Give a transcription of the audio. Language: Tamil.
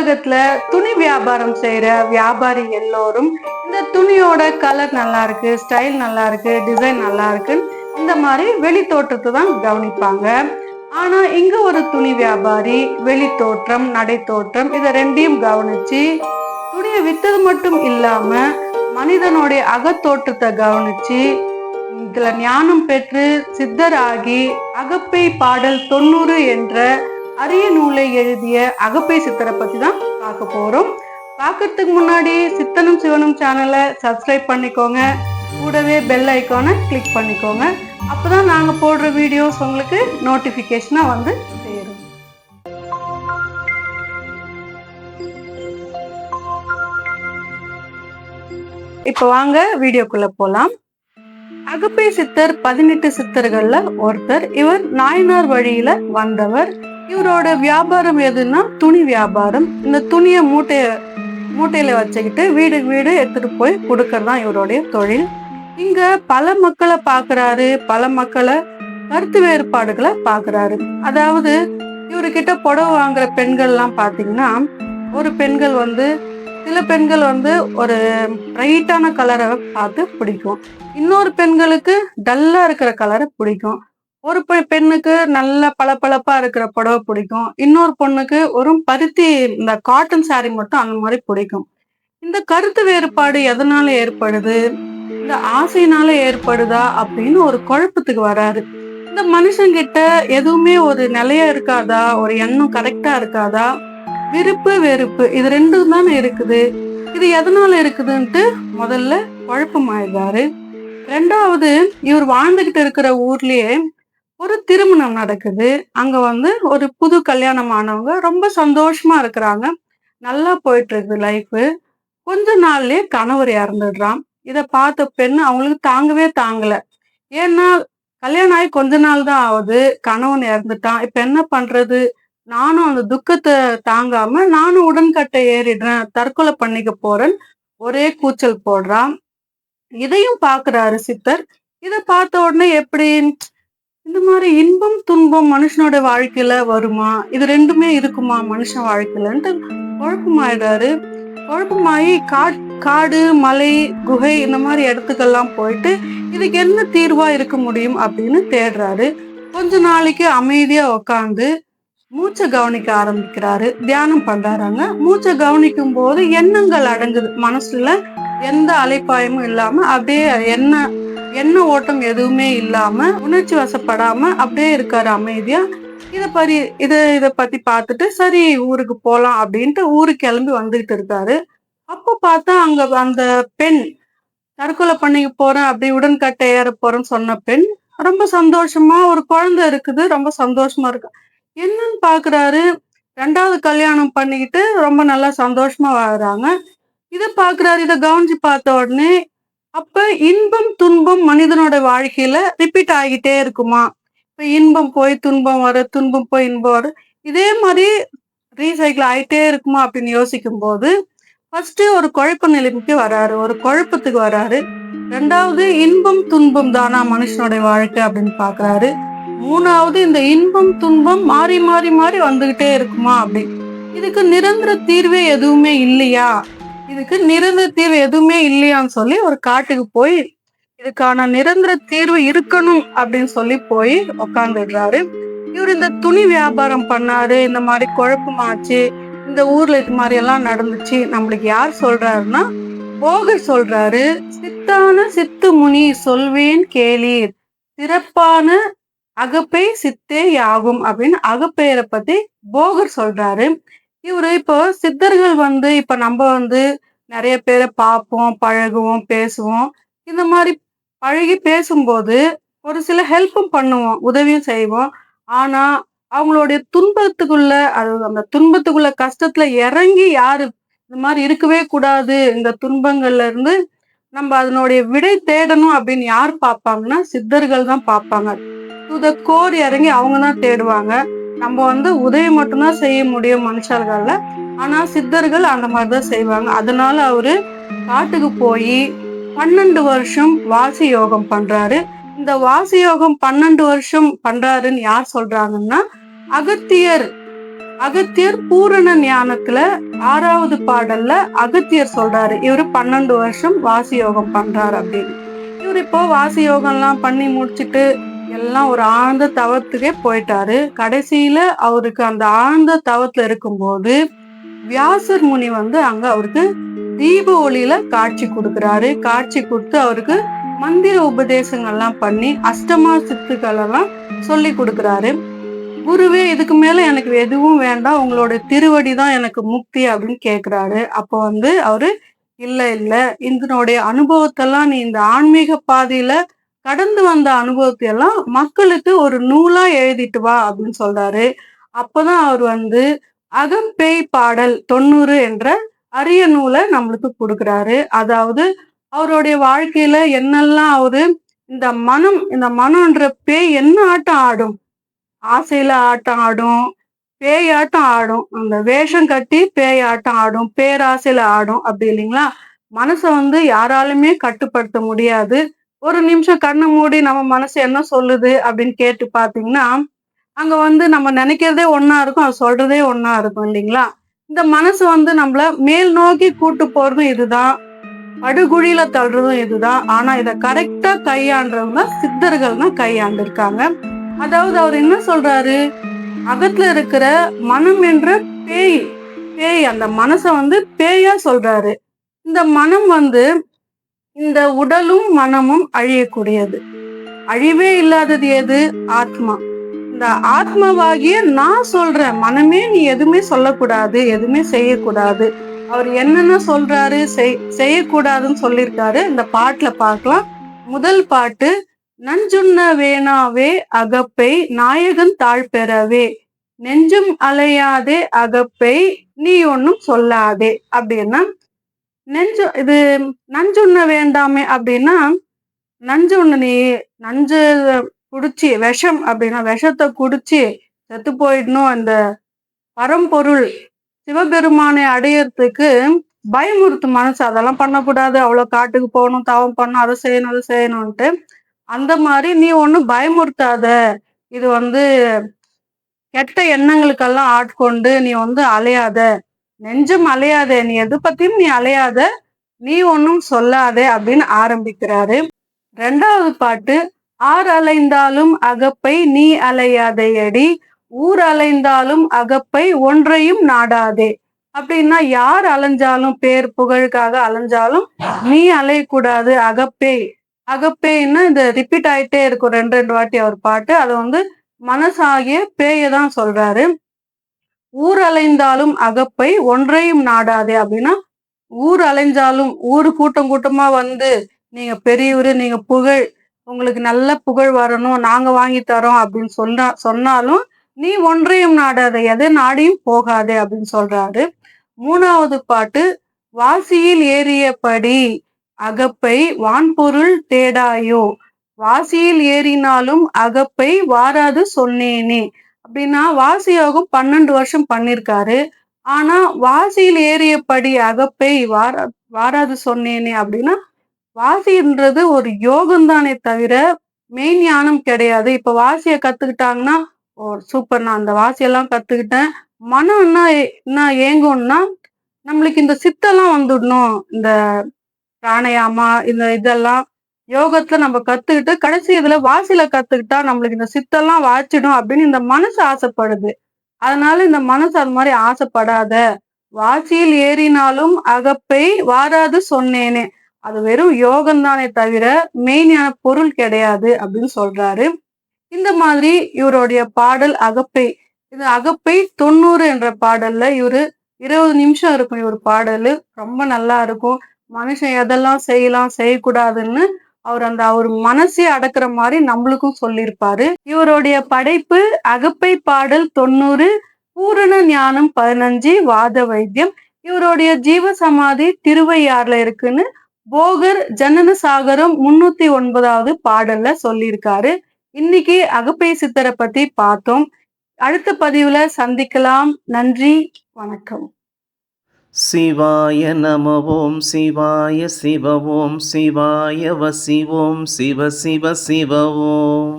உலகத்துல துணி வியாபாரம் செய்யற வியாபாரி எல்லோரும் இந்த துணியோட கலர் நல்லா இருக்கு ஸ்டைல் நல்லா இருக்கு டிசைன் நல்லா இருக்கு இந்த மாதிரி வெளி தோற்றத்தை தான் கவனிப்பாங்க. ஆனா இங்க ஒரு துணி வியாபாரி வெளி தோற்றம் நடை தோற்றம் இதை ரெண்டையும் கவனிச்சு துணியை வித்தது மட்டும் இல்லாம மனிதனுடைய அகத்தோற்றத்தை கவனிச்சு இதுல ஞானம் பெற்று சித்தராகி அகப்பை பாடல் தொண்ணூறு என்ற அரிய நூலை எழுதிய அகப்பை சித்தரை பத்தி தான் பார்க்க போறோம். பார்க்கறதுக்கு முன்னாடி சித்தனும் சிவனும் சேனலை சப்ஸ்கிரைப் பண்ணிக்கோங்க. கூடவே பெல் ஐக்கானை கிளிக் பண்ணிக்கோங்க. அப்பதான் நாங்க போடுற வீடியோஸ் உங்களுக்கு நோட்டிபிகேஷனா வந்து சேரும். இப்போ வாங்க வீடியோக்குள்ள போலாம். அகப்பை சித்தர் பதினெட்டு சித்தர்கள்ல ஒருத்தர். இவர் நாயனார் வழியில வந்தவர். இவரோட வியாபாரம் எதுன்னா துணி வியாபாரம். இந்த துணியை மூட்டைய மூட்டையில வச்சுக்கிட்டு வீடு வீடு எடுத்துட்டு போய் கொடுக்கறதான் இவருடைய தொழில். இங்க பல மக்களை பாக்குறாரு. பல மக்களை கருத்து வேறுபாடுகளை பாக்குறாரு. அதாவது இவர்கிட்ட புடவை வாங்குற பெண்கள்லாம் பாத்தீங்கன்னா ஒரு பெண்கள் வந்து சில பெண்கள் வந்து ஒரு பிரைட்டான கலரை பார்த்து பிடிக்கும். இன்னொரு பெண்களுக்கு டல்லா இருக்கிற கலரை பிடிக்கும். ஒரு பெண்ணுக்கு நல்ல பளபளப்பா இருக்கிற புடவை பிடிக்கும். இன்னொரு பொண்ணுக்கு ஒரு பருத்தி இந்த காட்டன் சாரி மட்டும் அந்த மாதிரி பிடிக்கும். இந்த கருத்து வேறுபாடு எதனால ஏற்படுது? இந்த ஆசையினால ஏற்படுதா? அப்படின்னு ஒரு குழப்பத்துக்கு வராரு இந்த மனுஷங்கிட்ட எதுவுமே ஒரு நிலையா இருக்காதா? ஒரு எண்ணம் கரெக்டா இருக்காதா? விருப்பு வெறுப்பு. இது ரெண்டும் தானே இருக்குது. இது எதனால இருக்குதுன்ட்டு முதல்ல குழப்பமாயிடுறாரு. ரெண்டாவது இவர் வாழ்ந்துகிட்டு இருக்கிற ஊர்லயே ஒரு திருமணம் நடக்குது. அங்க வந்து ஒரு புது கல்யாணம் ஆனவங்க ரொம்ப சந்தோஷமா இருக்கிறாங்க. நல்லா போயிட்டு இருக்குது லைஃபு கொஞ்ச நாள்லயே கணவர் இறந்துடுறான். இதை பார்த்த பெண் அவங்களுக்கு தாங்கவே தாங்கல. ஏன்னா கல்யாணம் ஆகி கொஞ்ச நாள் தான் ஆகுது. கணவன் இறந்துட்டான். இப்ப என்ன பண்றது? நானும் அந்த துக்கத்தை தாங்காம நானும் உடன்கட்டை ஏறிடுறேன். தற்கொலை பண்ணிக்க போறேன். ஒரே கூச்சல் போடுறான். இதையும் பாக்குறாரு சித்தர். இதை பார்த்த உடனே எப்படி இந்த மாதிரி இன்பம் துன்பம் மனுஷனோட வாழ்க்கையில வருமா? இது ரெண்டுமே இருக்குமா மனுஷன் வாழ்க்கையிலன்ட்டு குழப்பமாயிடாரு குழப்பமாயி காட் காடு மலை குகை இந்த மாதிரி இடத்துக்கெல்லாம் போயிட்டு இதுக்கு என்ன தீர்வா இருக்க முடியும் அப்படின்னு தேடுறாரு. கொஞ்ச நாளைக்கு அமைதியா உக்காந்து மூச்சை கவனிக்க ஆரம்பிக்கிறாரு. தியானம் பண்றாங்க மூச்சை கவனிக்கும் போது எண்ணங்கள் அடங்குது. மனசுல எந்த அலைப்பாயமும் இல்லாம அப்படியே என்ன எண்ண ஓட்டம் எதுவுமே இல்லாம உணர்ச்சி வசப்படாம அப்படியே இருக்காரு அமைதியா. இத பரி இத இத பத்தி பார்த்துட்டு சரி ஊருக்கு போலாம் அப்படின்ட்டு ஊருக்கு கிளம்பி வந்துகிட்டு இருக்காரு. அப்போ பார்த்தா அங்க அந்த பெண் தற்கொலை பண்ணிக்க போறேன் அப்படி உடன்கட்டை ஏற போறேன்னு சொன்ன பெண் ரொம்ப சந்தோஷமா ஒரு குழந்தை இருக்குது ரொம்ப சந்தோஷமா இருக்கு. என்னன்னு பாக்குறாரு. ரெண்டாவது கல்யாணம் பண்ணிக்கிட்டு ரொம்ப நல்லா சந்தோஷமா வாழ்றாங்க இதை பாக்குறாரு இதை கவனிச்சு பார்த்த உடனே அப்ப இன்பம் துன்பம் மனிதனோட வாழ்க்கையில ரிப்பீட் ஆகிட்டே இருக்குமா? இப்ப இன்பம் போய் துன்பம் வர துன்பம் போய் இன்பம் வர இதே மாதிரி ரீசைக்கிள் ஆகிட்டே இருக்குமா அப்படின்னு யோசிக்கும் போது ஃபர்ஸ்ட் ஒரு குழப்ப நிலைமைக்கு வராரு ஒரு குழப்பத்துக்கு வராரு. ரெண்டாவது இன்பம் துன்பம் தானா மனுஷனோட வாழ்க்கை அப்படின்னு பாக்குறாரு. மூணாவது இந்த இன்பம் துன்பம் மாறி மாறி மாறி வந்துகிட்டே இருக்குமா அப்படி. இதுக்கு நிரந்தர தீர்வே எதுவுமே இல்லையா? இதுக்கு நிரந்தர தீர்வு எதுவுமே இல்லையான்னு சொல்லி ஒரு காட்டுக்கு போய் இதுக்கான நிரந்தர தீர்வு இருக்கணும் அப்படின்னு சொல்லி போய் உக்காந்துடுறாரு. இவர் இந்த துணி வியாபாரம் பண்ணாரு இந்த மாதிரி குழப்பமாச்சு இந்த ஊர்ல இது மாதிரி எல்லாம் நடந்துச்சு நம்மளுக்கு யார் சொல்றாருன்னா போகர் சொல்றாரு சித்தான சித்து முனி சொல்வேன் கேளீர் சிறப்பான அகப்பை சித்தே யாகும் அப்படின்னு அகப்பெயரை பத்தி போகர் சொல்றாரு. இவரு இப்போ சித்தர்கள் வந்து இப்ப நம்ம வந்து நிறைய பேரை பார்ப்போம் பழகுவோம் பேசுவோம். இந்த மாதிரி பழகி பேசும்போது ஒரு சில ஹெல்ப்பும் பண்ணுவோம் உதவியும் செய்வோம். ஆனா அவங்களுடைய துன்பத்துக்குள்ள அது அந்த துன்பத்துக்குள்ள கஷ்டத்துல இறங்கி யாரு இந்த மாதிரி இருக்கவே கூடாது இந்த துன்பங்கள்ல இருந்து நம்ம அதனுடைய விடை தேடணும் அப்படின்னு யார் பார்ப்பாங்கன்னா சித்தர்கள் தான் பார்ப்பாங்க. டு த கோர் இறங்கி அவங்க தான் தேடுவாங்க. நம்ம வந்து உதவி மட்டும்தான் செய்ய முடியும் மனுஷர்கள்ல. ஆனா சித்தர்கள் அந்த மாதிரி தான் செய்வாங்க. அதனால அவரு காட்டுக்கு போய் பன்னெண்டு வருஷம் வாசி யோகம் பண்றாரு. இந்த வாசி யோகம் பன்னெண்டு வருஷம் பண்றாருன்னு யார் சொல்றாங்கன்னா அகத்தியர். அகத்தியர் பூரண ஞானத்துல ஆறாவது பாடல்ல அகத்தியர் சொல்றாரு. இவரு பன்னெண்டு வருஷம் வாசி யோகம் பண்றாரு அப்படின்னு. இவர் இப்போ வாசி யோகம்லாம் பண்ணி முடிச்சுட்டு எல்லாம் ஒரு ஆழ்ந்த தவத்துக்கே போயிட்டாரு. கடைசியில அவருக்கு அந்த ஆழ்ந்த தவத்துல இருக்கும்போது வியாசர் முனி வந்து அங்க அவருக்கு தீப ஒளியில காட்சி கொடுக்குறாரு. காட்சி கொடுத்து அவருக்கு மந்திர உபதேசங்கள்லாம் பண்ணி அஷ்டமா சித்துக்களெல்லாம் சொல்லி கொடுக்குறாரு. குருவே இதுக்கு மேல எனக்கு எதுவும் வேண்டாம். உங்களோட திருவடி தான் எனக்கு முக்தி அப்படின்னு கேக்குறாரு. அப்போ வந்து அவரு இல்ல இல்ல. இதனுடைய அனுபவத்தெல்லாம் நீ இந்த ஆன்மீக பாதையில கடந்து வந்த அனுபவத்தை எல்லாம் மக்களுக்கு ஒரு நூலா எழுதிட்டு வா அப்படின்னு சொல்றாரு. அப்பதான் அவர் வந்து அகம்பேய் பாடல் தொண்ணூறு என்ற அரிய நூலை நம்மளுக்கு கொடுக்குறாரு. அதாவது அவருடைய வாழ்க்கையில என்னெல்லாம் அவரு இந்த மனம் இந்த மனம்ன்ற பேய் என்ன ஆட்டம் ஆடும்? ஆசையில ஆட்டம் ஆடும் பேய் ஆட்டம் ஆடும். அந்த வேஷம் கட்டி பேயாட்டம் ஆடும் பேராசையில ஆடும். அப்படி இல்லைங்களா? மனசை வந்து யாராலுமே கட்டுப்படுத்த முடியாது. ஒரு நிமிஷம் கண்ணை மூடி நம்ம மனசு என்ன சொல்லுது அப்படின்னு கேட்டு பாத்தீங்கன்னா அங்க வந்து நம்ம நினைக்கிறதே ஒன்னா இருக்கும் அது சொல்றதே ஒன்னா இருக்கும் இல்லைங்களா? இந்த மனசு வந்து நம்மள மேல் நோக்கி கூட்டு போறதும் இதுதான். படுகுழியில தள்ளுறதும் இதுதான். ஆனா இதை கரெக்டா கையாண்டுறவங்க சித்தர்கள் தான் கையாண்டிருக்காங்க. அதாவது அவர் என்ன சொல்றாரு? அகத்துல இருக்கிற மனம் என்ற பேய் பேய் அந்த மனசை வந்து பேயா சொல்றாரு. இந்த மனம் வந்து இந்த உடலும் மனமும் அழியக்கூடியது. அழிவே இல்லாதது எது? ஆத்மா. இந்த ஆத்மாவாகிய நான் சொல்றேன் மனமே நீ எதுவுமே சொல்லக்கூடாது எதுவுமே செய்யக்கூடாது. அவர் என்னென்ன சொல்றாரு செய்யக்கூடாதுன்னு சொல்லியிருக்காரு. இந்த பாட்டுல பார்க்கலாம். முதல் பாட்டு நஞ்சுண்ண வேணாவே அகப்பை நாயகன் தாழ்பெறவே. நெஞ்சும் அலையாதே அகப்பை நீ ஒன்னும் சொல்லாதே. அப்படின்னா நெஞ்சு இது நஞ்சுண்ண வேண்டாமே. அப்படின்னா நஞ்சு ஒண்ணு நீ நஞ்சு குடிச்சு விஷம் அப்படின்னா விஷத்தை குடிச்சு செத்து போயிடணும். அந்த பரம்பொருள் சிவபெருமானை அடையறதுக்கு பயமுறுத்து மனசு. அதெல்லாம் பண்ணக்கூடாது. அவ்வளோ காட்டுக்கு போகணும் தவம் பண்ணணும் அதை செய்யணும் அதை செய்யணும்ன்ட்டு. அந்த மாதிரி நீ ஒன்றும் பயமுறுத்தாத. இது வந்து கெட்ட எண்ணங்களுக்கெல்லாம் ஆட்கொண்டு நீ வந்து அலையாத. நெஞ்சம் அலையாத. நீ எது பத்தியும் நீ அலையாத. நீ ஒன்றும் சொல்லாதே அப்படின்னு ஆரம்பிக்கிறாரு. ரெண்டாவது பாட்டு ஆர் அலைந்தாலும் அகப்பை நீ அலையாதையடி. ஊர் அலைந்தாலும் அகப்பை ஒன்றையும் நாடாதே. அப்படின்னா யார் அலைஞ்சாலும் பேர் புகழுக்காக அலைஞ்சாலும் நீ அலையக்கூடாது அகப்பே. அகப்பேன்னு இந்த ரிப்பீட் ஆயிட்டே இருக்கும் ரெண்டு ரெண்டு வாட்டி அவர் பாட்டு. அதை வந்து மனசாகிய பேயதான் சொல்றாரு. ஊர் அலைந்தாலும் அகப்பை ஒன்றையும் நாடாதே. அப்படின்னா ஊர் அலைஞ்சாலும் ஊர் கூட்டம் கூட்டமா வந்து நீங்க பெரியவர் நீங்க புகழ் உங்களுக்கு நல்ல புகழ் வரணும் நாங்க வாங்கி தரோம் அப்படின்னு சொன்னா சொன்னாலும் நீ ஒன்றையும் நாடாத எதை நாடியும் போகாதே அப்படின்னு சொல்றாரு. மூணாவது பாட்டு வாசியில் ஏறியபடி அகப்பை வான்பொருள் தேடாயோ வாசியில் ஏறினாலும் அகப்பை வாராது சொன்னேனே அப்படின்னா வாசி யோகம் பன்னெண்டு வருஷம் பண்ணிருக்காரு. ஆனா வாசியில் ஏறியபடி அகப்பை வாரா வாராது சொன்னேனே அப்படின்னா வாசின்றது ஒரு யோகம் தானே தவிர மெயின் ஞானம் கிடையாது. இப்ப வாசிய கத்துக்கிட்டாங்கன்னா ஓ சூப்பர் நான் அந்த வாசியெல்லாம் கத்துக்கிட்டேன். மனம் என்ன என்ன ஏங்கும்னா நம்மளுக்கு இந்த சித்தெல்லாம் வந்துடணும். இந்த பிராணயாமா இந்த இதெல்லாம் யோகத்துல நம்ம கத்துக்கிட்டு கடைசி இதுல வாசியில கத்துக்கிட்டா நம்மளுக்கு இந்த சித்தெல்லாம் வாச்சிடும் அப்படின்னு இந்த மனசு ஆசைப்படுது. அதனால இந்த மனசு அது மாதிரி ஆசைப்படாத. வாசியில் ஏறினாலும் அகப்பை வாராது சொன்னேனே. அது வெறும் யோகம் தானே தவிர மெயினான பொருள் கிடையாது அப்படின்னு சொல்றாரு. இந்த மாதிரி இவருடைய பாடல் அகப்பை இது அகப்பை தொண்ணூறு என்ற பாடல்ல இவரு இருபது நிமிஷம் இருக்கும் இவர் பாடல். ரொம்ப நல்லா இருக்கும். மனுஷன் எதெல்லாம் செய்யலாம் செய்யக்கூடாதுன்னு அவர் அந்த அவர் மனசே அடக்குற மாதிரி நம்மளுக்கும் சொல்லியிருப்பாரு. இவருடைய படைப்பு அகப்பை பாடல் தொண்ணூறு பூரண ஞானம் பதினஞ்சு வாத வைத்தியம். இவருடைய ஜீவ சமாதி திருவையாறுல இருக்குன்னு போகர் ஜனன சாகரம் முன்னூத்தி ஒன்பதாவது பாடல்ல சொல்லியிருக்காரு. இன்னைக்கு அகப்பை சித்தரை பத்தி பார்த்தோம். அடுத்த பதிவுல சந்திக்கலாம். நன்றி வணக்கம். சிவாய நம ஓம் சிவாய சிவ ஓம் சிவாய வசிவோம் சிவ சிவ சிவ ஓம்.